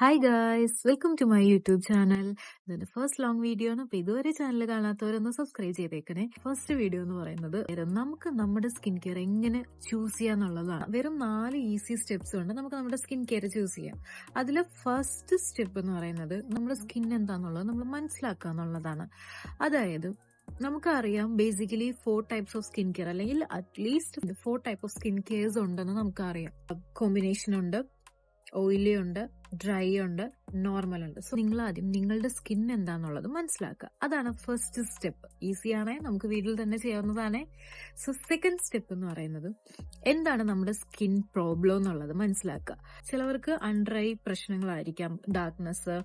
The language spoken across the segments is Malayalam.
Hi guys welcome to my YouTube channel ഇതിന്റെ ഫസ്റ്റ് ലോങ് വീഡിയോ ആണ്. അപ്പൊ ഇതുവരെ ചാനൽ കാണാത്തവരൊന്ന് സബ്സ്ക്രൈബ് ചെയ്തേക്കണേ. ഫസ്റ്റ് വീഡിയോ എന്ന് പറയുന്നത് നമുക്ക് നമ്മുടെ സ്കിൻ കെയർ എങ്ങനെ ചൂസ് ചെയ്യാന്നുള്ളതാണ് വെറും നാല് ഈസി സ്റ്റെപ്സ് ഉണ്ട് നമുക്ക് നമ്മുടെ സ്കിൻ കെയർ ചൂസ് ചെയ്യാം. അതിൽ ഫസ്റ്റ് സ്റ്റെപ്പ് എന്ന് പറയുന്നത് നമ്മുടെ സ്കിൻ എന്താന്നുള്ളത് നമ്മൾ മനസ്സിലാക്കുക എന്നുള്ളതാണ്. അതായത് നമുക്കറിയാം basically four types of skin care അല്ലെങ്കിൽ at least four type of skin cares ഉണ്ടെന്ന് നമുക്കറിയാം. കോമ്പിനേഷൻ ഉണ്ട് ഓയിലി ഉണ്ട് ഡ്രൈ ഉണ്ട് നോർമൽ ഉണ്ട്. സോ നിങ്ങൾ ആദ്യം നിങ്ങളുടെ സ്കിൻ എന്താന്നുള്ളത് മനസ്സിലാക്കുക. അതാണ് ഫസ്റ്റ് സ്റ്റെപ്പ് ഈസിയാണേ നമുക്ക് വീട്ടിൽ തന്നെ ചെയ്യാവുന്നതാണേ. സോ സെക്കൻഡ് സ്റ്റെപ്പ് എന്ന് പറയുന്നത് എന്താണ് നമ്മുടെ സ്കിൻ പ്രോബ്ലം എന്നുള്ളത് മനസ്സിലാക്കുക. ചിലവർക്ക് അൺഡ്രൈ പ്രശ്നങ്ങളായിരിക്കാം ഡാർക്ക്നെസ്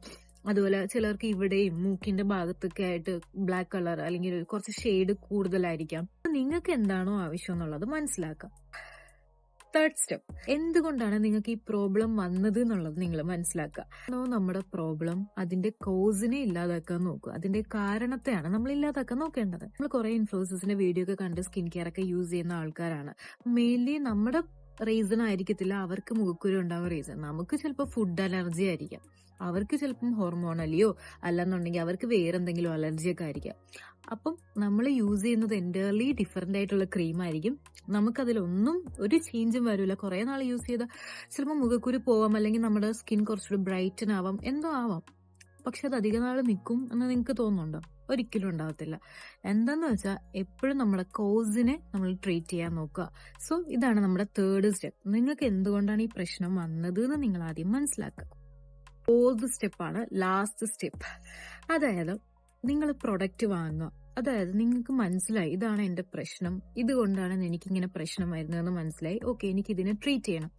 അതുപോലെ ചിലർക്ക് ഇവിടെയും മൂക്കിന്റെ ഭാഗത്തൊക്കെ ആയിട്ട് ബ്ലാക്ക് കളർ അല്ലെങ്കിൽ കുറച്ച് ഷെയ്ഡ് കൂടുതലായിരിക്കാം. നിങ്ങൾക്ക് എന്താണോ ആവശ്യം എന്നുള്ളത് മനസ്സിലാക്കാം തേർഡ് സ്റ്റെപ്പ് എന്തുകൊണ്ടാണ് നിങ്ങൾക്ക് ഈ പ്രോബ്ലം വന്നത് എന്നുള്ളത് നിങ്ങൾ മനസ്സിലാക്കുക. നമ്മുടെ പ്രോബ്ലം അതിന്റെ കോസിനെ ഇല്ലാതാക്കാൻ നോക്കുക. അതിന്റെ കാരണത്തെയാണ് നമ്മൾ ഇല്ലാതാക്കാൻ നോക്കേണ്ടത്. നമ്മൾ കുറെ ഇൻഫ്ലുവൻസസിന്റെ വീഡിയോ ഒക്കെ കണ്ട് സ്കിൻ കെയർ ഒക്കെ യൂസ് ചെയ്യുന്ന ആൾക്കാരാണ്. മെയിൻലി നമ്മുടെ റീസൺ ആയിരിക്കത്തില്ല. അവർക്ക് മുഖക്കുരു ഉണ്ടാവുന്ന റീസൺ നമുക്ക് ചിലപ്പോൾ ഫുഡ് അലർജി ആയിരിക്കാം. അവർക്ക് ചിലപ്പം ഹോർമോണലിയോ അല്ലെന്നുണ്ടെങ്കിൽ അവർക്ക് വേറെ എന്തെങ്കിലും അലർജി ഒക്കെ ആയിരിക്കാം. അപ്പം നമ്മൾ യൂസ് ചെയ്യുന്നത് എന്റയർലി ഡിഫറെന്റ് ആയിട്ടുള്ള ക്രീം ആയിരിക്കും. നമുക്കതിലൊന്നും ഒരു ചേഞ്ചും വരില്ല കുറേ നാൾ യൂസ് ചെയ്താൽ ചിലപ്പോൾ മുഖക്കുരു പോവാം അല്ലെങ്കിൽ നമ്മുടെ സ്കിൻ കുറച്ചുകൂടി ബ്രൈറ്റൻ ആവാം എന്തോ ആവാം. പക്ഷെ അത് അധിക നാൾ നിൽക്കും എന്ന് നിങ്ങൾക്ക് തോന്നുന്നുണ്ടോ? ഒരിക്കലും ഉണ്ടാവത്തില്ല. എന്താന്ന് വെച്ചാൽ എപ്പോഴും നമ്മുടെ കോസിനെ നമ്മൾ ട്രീറ്റ് ചെയ്യാൻ നോക്കുക. സോ ഇതാണ് നമ്മുടെ തേർഡ് സ്റ്റെപ്പ് നിങ്ങൾക്ക് എന്തുകൊണ്ടാണ് ഈ പ്രശ്നം വന്നത് എന്ന് നിങ്ങൾ ആദ്യം മനസ്സിലാക്കുക. ഫോർത്ത് സ്റ്റെപ്പാണ് ലാസ്റ്റ് സ്റ്റെപ്പ് അതായത് നിങ്ങൾ പ്രൊഡക്റ്റ് വാങ്ങുക. അതായത് നിങ്ങൾക്ക് മനസ്സിലായി ഇതാണ് എന്റെ പ്രശ്നം. ഇതുകൊണ്ടാണ് എനിക്കിങ്ങനെ പ്രശ്നം വരുന്നതെന്ന് മനസ്സിലായി. ഓക്കെ എനിക്ക് ഇതിനെ ട്രീറ്റ് ചെയ്യണം.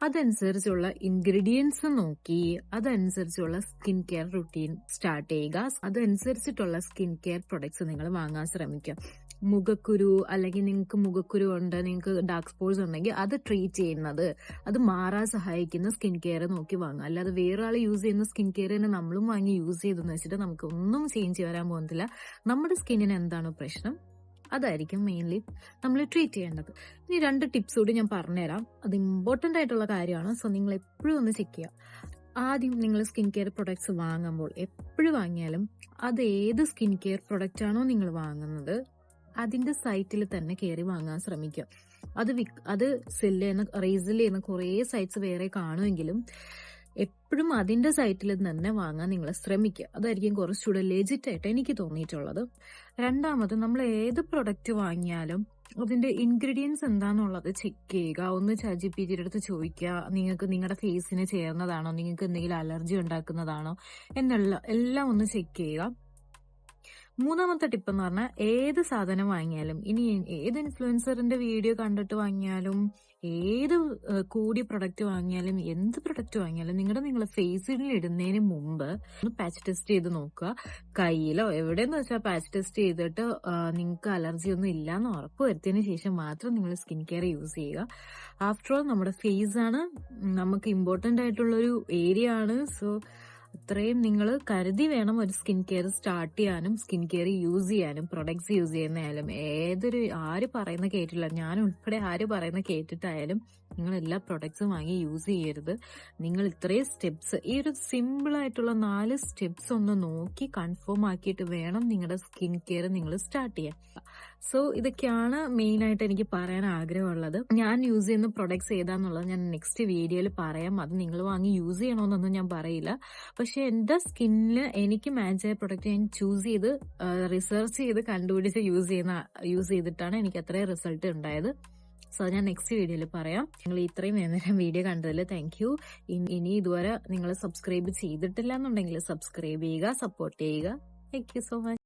അതനുസരിച്ചുള്ള ഇൻഗ്രീഡിയൻസ് നോക്കി അതനുസരിച്ചുള്ള സ്കിൻ കെയർ റുട്ടീൻ സ്റ്റാർട്ട് ചെയ്യുക അതനുസരിച്ചിട്ടുള്ള സ്കിൻ കെയർ പ്രൊഡക്ട്സ് നിങ്ങൾ വാങ്ങാൻ ശ്രമിക്കുക. മുഖക്കുരു അല്ലെങ്കിൽ നിങ്ങൾക്ക് മുഖക്കുരു ഉണ്ട് നിങ്ങൾക്ക് ഡാർക്ക് സ്പോട്സ് ഉണ്ടെങ്കിൽ അത് ട്രീറ്റ് ചെയ്യുന്നത് അത് മാറാൻ സഹായിക്കുന്ന സ്കിൻ കെയർ നോക്കി വാങ്ങുക. അല്ലാതെ വേറെ ആൾ യൂസ് ചെയ്യുന്ന സ്കിൻ കെയർ തന്നെ നമ്മളും വാങ്ങി യൂസ് ചെയ്തെന്ന് വെച്ചിട്ട് നമുക്ക് ഒന്നും ചേഞ്ച് വരാൻ പോകുന്നില്ല നമ്മുടെ സ്കിന്നിന് എന്താണ് പ്രശ്നം? അതായിരിക്കും മെയിൻലി നമ്മൾ ട്രീറ്റ് ചെയ്യേണ്ടത്. ഇനി രണ്ട് ടിപ്സ് കൂടി ഞാൻ പറഞ്ഞുതരാം. അത് ഇമ്പോർട്ടന്റ് ആയിട്ടുള്ള കാര്യമാണ്. സോ നിങ്ങൾ എപ്പോഴും ഒന്ന് ചെക്ക് ചെയ്യുക. ആദ്യം നിങ്ങൾ സ്കിൻ കെയർ പ്രൊഡക്ട്സ് വാങ്ങുമ്പോൾ എപ്പോഴും വാങ്ങിയാലും അത് ഏത് സ്കിൻ കെയർ പ്രൊഡക്റ്റ് ആണോ നിങ്ങൾ വാങ്ങുന്നത് അതിന്റെ സൈറ്റിൽ തന്നെ കയറി വാങ്ങാൻ ശ്രമിക്കുക. അത് അത് സെല്ല് ചെയ്യുന്ന റേസിൽ ചെയ്യുന്ന കുറേ സൈറ്റ്സ് വേറെ കാണുമെങ്കിലും എപ്പോഴും അതിന്റെ സൈറ്റിൽ തന്നെ വാങ്ങാൻ നിങ്ങൾ ശ്രമിക്കുക. അതായിരിക്കും കുറച്ചുകൂടെ ലെജിറ്റ് ആയിട്ട് എനിക്ക് തോന്നിയിട്ടുള്ളത്. രണ്ടാമത് നമ്മൾ ഏത് പ്രൊഡക്റ്റ് വാങ്ങിയാലും അതിന്റെ ഇൻഗ്രീഡിയൻസ് എന്താണെന്നുള്ളത് ചെക്ക് ചെയ്യുക. ഒന്ന് ചാജി പി അടുത്ത് ചോദിക്കുക. നിങ്ങൾക്ക് നിങ്ങളുടെ ഫേസിന് ചേർന്നതാണോ? നിങ്ങൾക്ക് എന്തെങ്കിലും അലർജി ഉണ്ടാക്കുന്നതാണോ? എന്നുള്ള എല്ലാം ഒന്ന് ചെക്ക് ചെയ്യുക. മൂന്നാമത്തെ ടിപ്പ് എന്ന് പറഞ്ഞാൽ ഏത് സാധനം വാങ്ങിയാലും ഇനി ഏത് ഇൻഫ്ലുവൻസറിന്റെ വീഡിയോ കണ്ടിട്ട് വാങ്ങിയാലും ഏത് കൂടിയ പ്രൊഡക്റ്റ് വാങ്ങിയാലും എന്ത് പ്രൊഡക്റ്റ് വാങ്ങിയാലും നിങ്ങളുടെ നിങ്ങളെ ഫേസിൽ ഇടുന്നതിന് മുമ്പ് ഒന്ന് പാച്ച് ടെസ്റ്റ് ചെയ്ത് നോക്കുക. കയ്യിലോ എവിടെയെന്ന് വെച്ചാൽ പാച്ച് ടെസ്റ്റ് ചെയ്തിട്ട് നിങ്ങൾക്ക് അലർജി ഒന്നും ഇല്ല എന്ന് ഉറപ്പ് വരുത്തിയതിന് ശേഷം മാത്രം നിങ്ങൾ സ്കിൻ കെയർ യൂസ് ചെയ്യുക. ആഫ്റ്റർ ഓൾ നമ്മുടെ ഫേസ് ആണ് നമുക്ക് ഇമ്പോർട്ടന്റ് ആയിട്ടുള്ള ഒരു ഏരിയ ആണ്. സോ അത്രയും നിങ്ങൾ കരുതി വേണം ഒരു സ്കിൻ കെയർ സ്റ്റാർട്ട് ചെയ്യാനും സ്കിൻ കെയർ യൂസ് ചെയ്യാനും പ്രൊഡക്ട്സ് യൂസ് ചെയ്യുന്നതായാലും ഏതൊരു ആര് പറയുന്ന കേട്ടില്ല ഞാൻ ഉൾപ്പെടെ ആര് പറയുന്ന കേട്ടിട്ടായാലും നിങ്ങൾ എല്ലാ പ്രൊഡക്ട്സും വാങ്ങി യൂസ് ചെയ്യരുത്. നിങ്ങൾ ഇത്രയും സ്റ്റെപ്സ് ഈ ഒരു സിമ്പിൾ ആയിട്ടുള്ള നാല് സ്റ്റെപ്സ് ഒന്ന് നോക്കി കൺഫേം ആക്കിയിട്ട് വേണം നിങ്ങളുടെ സ്കിൻ കെയർ നിങ്ങൾ സ്റ്റാർട്ട് ചെയ്യാൻ. സോ ഇതൊക്കെയാണ് മെയിൻ ആയിട്ട് എനിക്ക് പറയാൻ ആഗ്രഹമുള്ളത്. ഞാൻ യൂസ് ചെയ്യുന്ന പ്രൊഡക്ട്സ് ഏതാന്നുള്ളത് ഞാൻ നെക്സ്റ്റ് വീഡിയോയിൽ പറയാം. അത് നിങ്ങൾ വാങ്ങി യൂസ് ചെയ്യണമെന്നൊന്നും ഞാൻ പറയില്ല. പക്ഷെ എന്റെ സ്കിന്നിൽ എനിക്ക് മാച്ച് ആയ പ്രൊഡക്റ്റ് ഞാൻ ചൂസ് ചെയ്ത് റിസർച്ച് ചെയ്ത് കണ്ടുപിടിച്ച് യൂസ് ചെയ്യുന്ന യൂസ് ചെയ്തിട്ടാണ് എനിക്ക് അത്രയും റിസൾട്ട് ഉണ്ടായത്. സോ ഞാൻ നെക്സ്റ്റ് വീഡിയോയിൽ പറയാം. നിങ്ങൾ ഇത്രയും നേരം വീഡിയോ കണ്ടതിൽ താങ്ക് യു ഇനി ഇതുവരെ നിങ്ങൾ സബ്സ്ക്രൈബ് ചെയ്തിട്ടില്ല എന്നുണ്ടെങ്കിൽ സബ്സ്ക്രൈബ് ചെയ്യുക സപ്പോർട്ട് ചെയ്യുക. Thank you so much